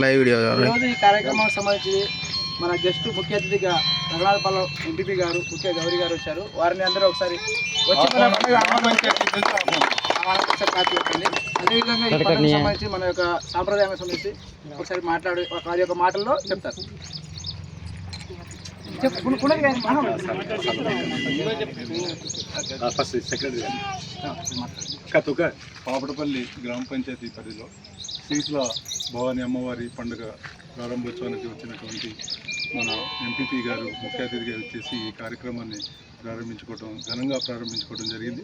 Live video ఈరోజు ఈ కార్యక్రమానికి సంబంధించి మన గెస్ట్ ముఖ్య అతిథిగా రఘునాథపాలెం ఎంపీపీ గారు ముఖ్య గౌరీ గారు వచ్చారు. వారిని అందరూ ఒకసారి వచ్చి మన అదేవిధంగా ఈ పండుగకు సంబంధించి మన యొక్క సాంప్రదాయానికి సంబంధించి ఒకసారి మాట్లాడి వారి యొక్క మాటల్లో చెప్తారు. సెక్రటరీ కతుక పాపడపల్లి గ్రామ పంచాయతీ పరిధిలో శీతల భవాని అమ్మవారి పండుగ ప్రారంభోత్సవానికి వచ్చినటువంటి మన ఎంపీపీ గారు ముఖ్య అతిథిగా వచ్చేసి ఈ కార్యక్రమాన్ని ప్రారంభించుకోవడం ఘనంగా ప్రారంభించుకోవడం జరిగింది.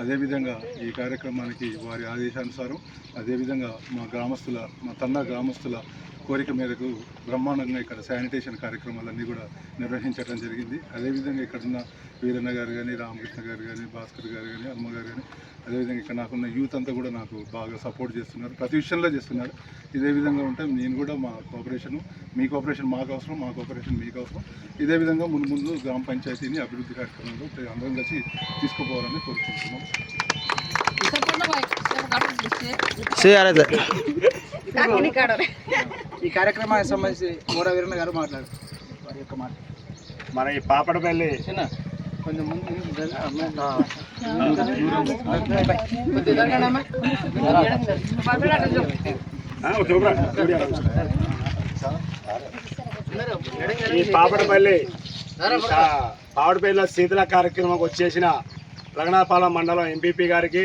అదేవిధంగా ఈ కార్యక్రమానికి వారి ఆదేశానుసారం అదేవిధంగా మా గ్రామస్తుల మా తన్న గ్రామస్తుల కోరిక మేరకు బ్రహ్మాండంగా ఇక్కడ శానిటేషన్ కార్యక్రమాలన్నీ కూడా నిర్వహించడం జరిగింది. అదేవిధంగా ఇక్కడున్న వీరన్న గారు కానీ రామకృష్ణ గారు కానీ భాస్కర్ గారు కానీ అమ్మ గారు కానీ అదేవిధంగా ఇక్కడ నాకున్న యూత్ అంతా కూడా నాకు బాగా సపోర్ట్ చేస్తున్నారు. ప్రతి విషయంలో చేస్తున్నారు. ఇదే విధంగా ఉంటే నేను కూడా మా కోఆపరేషన్ మీ కోఆపరేషన్ మాకు అవసరం మా కోఆపరేషన్ మీకు అవసరం. ఇదే విధంగా ముందు ముందు గ్రామ పంచాయతీని అభివృద్ధి కార్యక్రమంలో అందరం కలిసి తీసుకుపోవాలని కోరుకుంటున్నాం. చేయాలి ఈ కార్యక్రమానికి సంబంధించి మూడ వీరన్న గారు మాట్లాడు. వారి యొక్క మాట. మన ఈ పాపడపల్లి కొంచెం ముందు. ఈ పాపడపల్లి పాపడపల్లిలో శీతల కార్యక్రమంకి వచ్చేసిన రఘునాథపాలెం మండలం ఎంపీపీ గారికి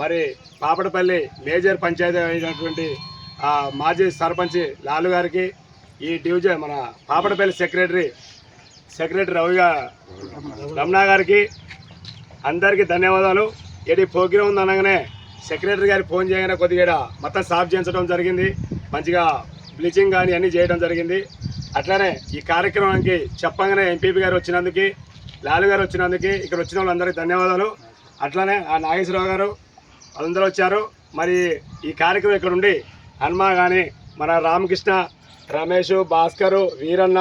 మరి పాపడపల్లి మేజర్ పంచాయతీ అయినటువంటి మాజీ సర్పంచ్ లాలు గారికి ఈ డివిజన్ మన పాపడపల్లి సెక్రటరీ సెక్రటరీ రవి రమణ గారికి అందరికీ ధన్యవాదాలు. ఏడి ప్రోగ్రామ్ ఉంది అనగానే సెక్రటరీ గారికి ఫోన్ చేయగానే కొద్దిగా మొత్తం సాఫ్ చేయించడం జరిగింది. మంచిగా బ్లీచింగ్ కానీ అన్నీ చేయడం జరిగింది. అట్లానే ఈ కార్యక్రమానికి చెప్పగానే ఎంపీపీ గారు వచ్చినందుకు లాలు గారు వచ్చినందుకు ఇక్కడ వచ్చిన వాళ్ళందరికీ ధన్యవాదాలు. అట్లానే ఆ నాగేశ్వరరావు గారు వాళ్ళందరూ వచ్చారు. మరి ఈ కార్యక్రమం ఇక్కడ ఉండి హనుమ కానీ మన రామకృష్ణ రమేష్ భాస్కరు వీరన్న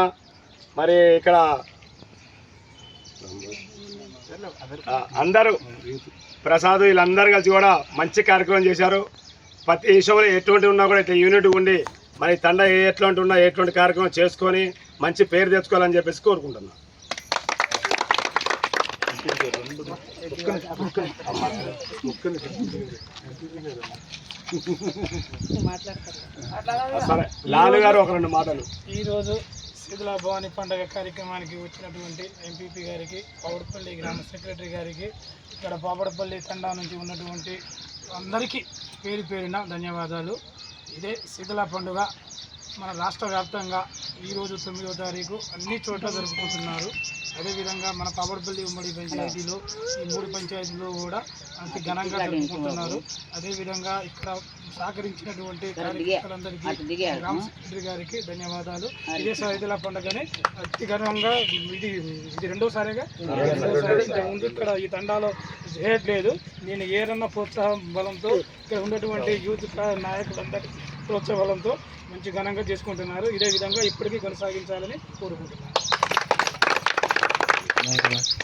మరి ఇక్కడ అందరూ ప్రసాద్ వీళ్ళందరూ కలిసి కూడా మంచి కార్యక్రమం చేశారు. ప్రతి విషయంలో ఎటువంటి ఉన్నా కూడా ఇట్లా యూనిట్ ఉండి మరి తండ ఏ ఎట్లాంటి ఉన్నా ఎటువంటి కార్యక్రమం చేసుకొని మంచి పేరు తెచ్చుకోవాలని చెప్పేసి కోరుకుంటున్నాను సరే. లాలు గారు ఒక రెండు మాటలు. ఈరోజు శీతల భవాని పండుగ కార్యక్రమానికి వచ్చినటువంటి ఎంపీపీ గారికి పౌడపల్లి గ్రామ సెక్రటరీ గారికి ఇక్కడ పాపడపల్లి తండా నుంచి ఉన్నటువంటి అందరికీ పేరు పేరిన ధన్యవాదాలు. ఇదే శీతల పండుగ. మన రాష్ట్ర వ్యాప్తంగా ఈరోజు తొమ్మిదో తారీఖు అన్ని చోట్ల జరుపుకుంటున్నారు. అదేవిధంగా మన పాపడపల్లి ఉమ్మడి పంచాయతీలో ఈ మూడు పంచాయతీలో కూడా అతి ఘనంగా జరుపుకుంటున్నారు. అదేవిధంగా ఇక్కడ సహకరించినటువంటి కార్యకర్తలందరికీ గ్రామ సెక్రటరీ గారికి ధన్యవాదాలు. ఇదే సైదుల పండుగని అతి ఘనంగా ఇది ఇది రెండోసారిగా? రెండోసారి. ఇంతకుముందు ఇక్కడ ఈ తండాలో చేయట్లేదు నేను ఏదన్నా ప్రోత్సాహం బలంతో ఇక్కడ ఉన్నటువంటి యూత్ కా- నాయకులందరి మంచి ఘనంగా చేసుకుంటున్నారు. ఇదే విధంగా ఇప్పటికీ కొనసాగించాలని కోరుకుంటున్నాను.